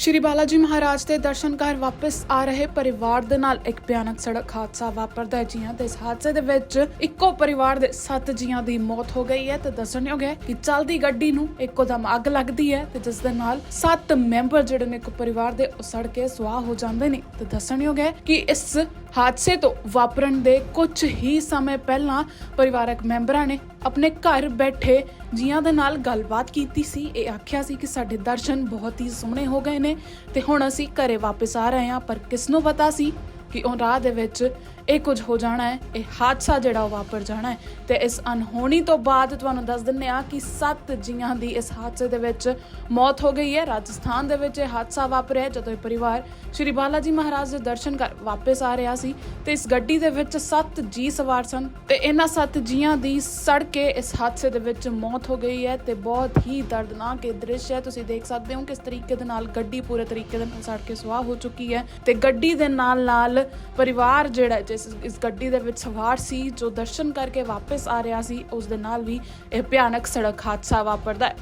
ਸ਼੍ਰੀ ਬਾਲਾਜੀ ਮਹਾਰਾਜ ਦੇ ਦਰਸ਼ਨ ਕਰ ਵਾਪਸ ਆ ਰਹੇ ਪਰਿਵਾਰ ਦੇ ਨਾਲ ਇੱਕ ਭਿਆਨਕ ਸੜਕ ਹਾਦਸਾ ਵਾਪਰਦਾ ਹੈ ਜੀਆਂ ਤੇ ਇਸ ਹਾਦਸੇ ਦੇ ਵਿੱਚ ਇੱਕੋ ਪਰਿਵਾਰ ਦੇ 7 ਜੀਆਂ ਦੀ ਮੌਤ ਹੋ ਗਈ ਹੈ ਤੇ ਦੱਸਣਯੋਗ ਹੈ ਕਿ ਚਲਦੀ ਗੱਡੀ ਨੂੰ ਇੱਕੋ ਦਮ ਅੱਗ ਲੱਗਦੀ ਹੈ ਤੇ ਜਿਸ ਦੇ ਨਾਲ 7 ਮੈਂਬਰ ਜਿਹੜੇ ਨੇ ਇੱਕ ਪਰਿਵਾਰ ਦੇ ਉਹ ਸੜ ਕੇ ਸੁਆਹ ਹੋ ਜਾਂਦੇ ਨੇ ਤੇ ਦੱਸਣਯੋਗ ਹੈ ਕਿ ਇਸ ਹਾਦਸੇ ਤੋਂ ਵਾਪਰਨ ਦੇ ਕੁਝ ਹੀ ਸਮੇਂ ਪਹਿਲਾਂ ਪਰਿਵਾਰਕ ਮੈਂਬਰਾਂ ਨੇ ਆਪਣੇ ਘਰ ਬੈਠੇ ਜੀਆਂ ਦੇ ਨਾਲ ਗੱਲਬਾਤ ਕੀਤੀ ਸੀ। ਇਹ ਆਖਿਆ ਸੀ ਕਿ ਸਾਡੇ ਦਰਸ਼ਨ ਬਹੁਤ ਹੀ ਸੋਹਣੇ ਹੋ ਗਏ ਨੇ ਤੇ ਹੁਣ ਅਸੀਂ ਘਰੇ ਵਾਪਸ ਆ ਰਹੇ ਹਾਂ, ਪਰ ਕਿਸ ਨੂੰ ਪਤਾ ਸੀ ਕਿ ਉਹ ਰਾਹ ਦੇ ਵਿੱਚ ਇਹ ਕੁਝ ਹੋ ਜਾਣਾ ਹੈ ਇਹ ਹਾਦਸਾ ਜਿਹੜਾ ਉਹ ਵਾਪਰ ਜਾਣਾ ਹੈ ਤੇ ਇਸ ਅਨਹੋਣੀ ਤੋਂ ਬਾਅਦ ਤੁਹਾਨੂੰ ਦੱਸ ਦਿੰਨੇ ਆ ਕਿ 7 ਜੀਆਂ ਦੀ ਇਸ ਹਾਦਸੇ ਦੇ ਵਿੱਚ ਮੌਤ ਹੋ ਗਈ ਹੈ। ਰਾਜਸਥਾਨ ਦੇ ਵਿੱਚ ਇਹ ਹਾਦਸਾ ਵਾਪਰਿਆ ਜਦੋਂ ਇਹ ਪਰਿਵਾਰ ਸ਼੍ਰੀ ਬਾਲਾਜੀ ਮਹਾਰਾਜ ਦੇ ਦਰਸ਼ਨ ਕਰ ਵਾਪਸ ਆ ਰਿਹਾ ਸੀ ਤੇ ਇਸ ਗੱਡੀ ਦੇ ਵਿੱਚ 7 ਜੀ ਸਵਾਰ ਸਨ ਤੇ ਇਹਨਾਂ 7 ਜੀਆਂ ਦੀ ਸੜ ਕੇ ਇਸ ਹਾਦਸੇ ਦੇ ਵਿੱਚ ਮੌਤ ਹੋ ਗਈ ਹੈ ਤੇ ਬਹੁਤ ਹੀ ਦਰਦਨਾਕ ਇਹ ਦ੍ਰਿਸ਼ ਹੈ। ਤੁਸੀਂ ਦੇਖ ਸਕਦੇ ਹੋ ਕਿਸ ਤਰੀਕੇ ਦੇ ਨਾਲ ਗੱਡੀ ਪੂਰੇ ਤਰੀਕੇ ਦੇ ਨਾਲ ਸੜ ਕੇ ਸੁਆਹ ਹੋ ਚੁੱਕੀ ਹੈ ਤੇ ਗੱਡੀ ਦੇ ਨਾਲ ਨਾਲ ਪਰਿਵਾਰ ਜਿਹੜਾ ਹੈ, ਜਿਸ ਇਸ ਗੱਡੀ ਦੇ ਵਿੱਚ ਸਵਾਰ ਸੀ, ਜੋ ਦਰਸ਼ਨ ਕਰਕੇ ਵਾਪਸ ਆ ਰਿਹਾ ਸੀ, ਉਸ ਦੇ ਨਾਲ ਵੀ ਇਹ ਭਿਆਨਕ ਸੜਕ ਹਾਦਸਾ ਵਾਪਰਦਾ ਹੈ।